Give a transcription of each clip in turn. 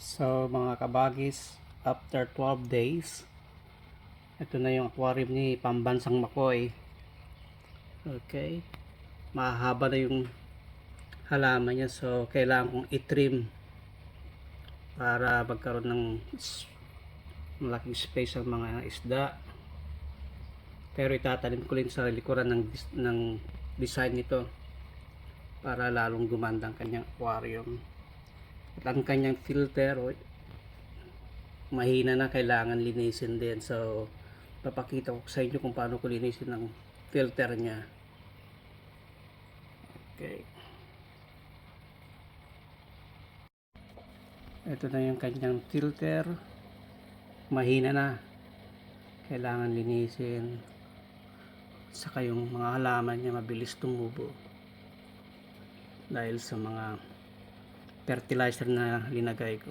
So mga kabagis, after 12 days, ito na yung aquarium ni Pambansang Makoy. Okay. Mahaba na yung halaman niya so kailangan kong i-trim para magkaroon ng malaking space ang mga isda. Pero itatanim ko rin sa likuran ng, ng design nito para lalong gumanda ang kanyang aquarium. At ang kanyang filter, o, mahina na kailangan linisin din. So, papakita ko sa inyo kung paano ko linisin ang filter niya. Okay. Ito na yung kanyang filter. Mahina na. Kailangan linisin. Saka yung mga halaman niya mabilis tumubo. Dahil sa mga fertilizer na linagay ko.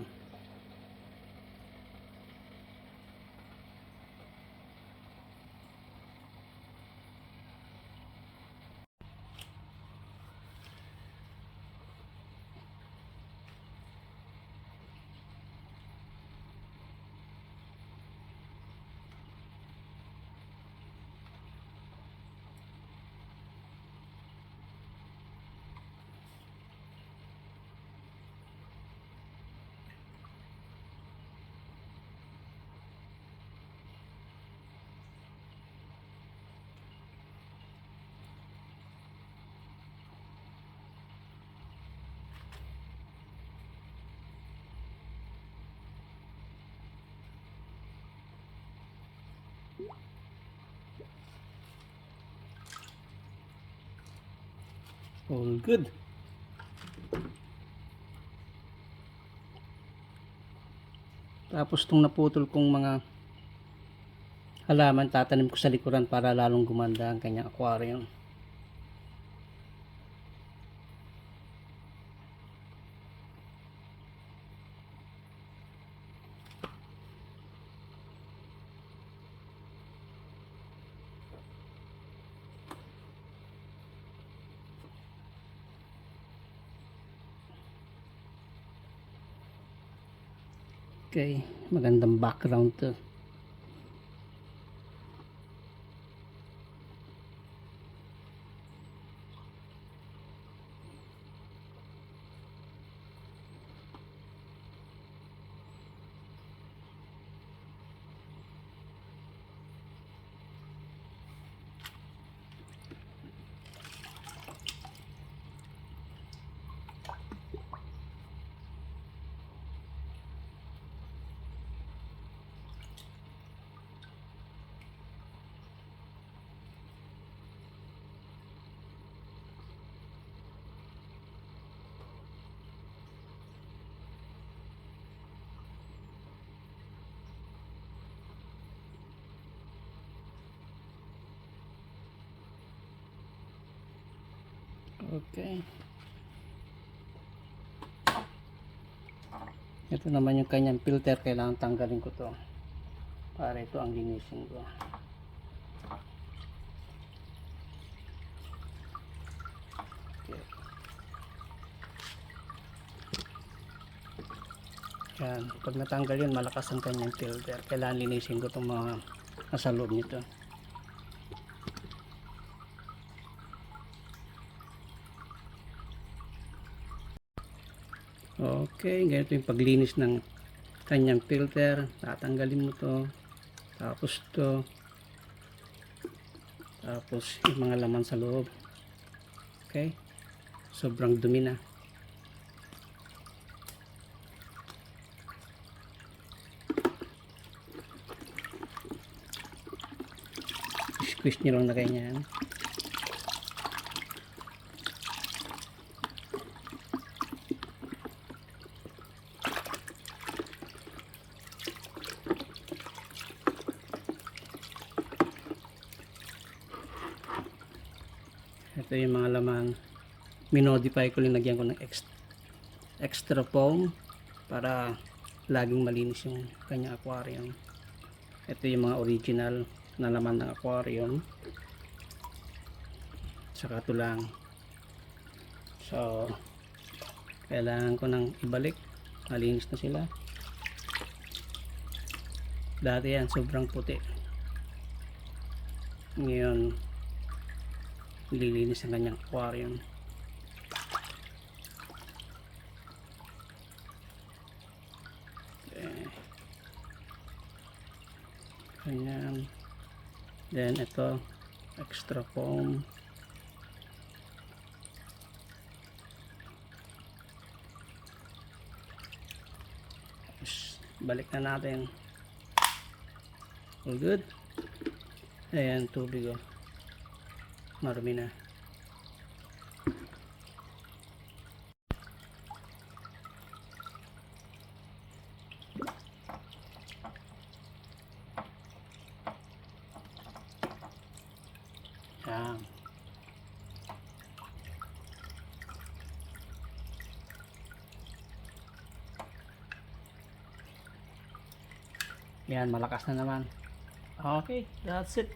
All good. Tapos itong naputol kong mga halaman tatanim ko sa likuran para lalong gumanda ang kanyang aquarium. Okay, magandang background to. Okay. Ito naman yung kanyang filter. Kailangan tanggalin ko to. Para ito ang linisin ko. Okay. Yan. Pag natanggal yun, malakas ang kanyang filter. Kailangan linisin ko itong mga nasa loob nito. Okay, ganito yung paglinis ng kanyang filter. Tatanggalin mo to. Tapos to. Tapos yung mga laman sa loob. Okay? Sobrang dumi na. Squeeze nyo lang na ganyan. Ito yung mga laman. Minodify ko, linagyan ko ng extra, extra foam para laging malinis yung kanya aquarium. Ito yung mga original na laman ng aquarium. Saka ito lang. So, kailangan ko nang ibalik Malinis na sila. Dati yan, sobrang puti. Ngayon, nililinis ang kanyang aquarium. Okay. Ganyan. Then, ito, extra foam. Balik na natin. All good? Ayan, tubig oh. Marumi na. Yan. Yan, malakas na naman. Okay, that's it.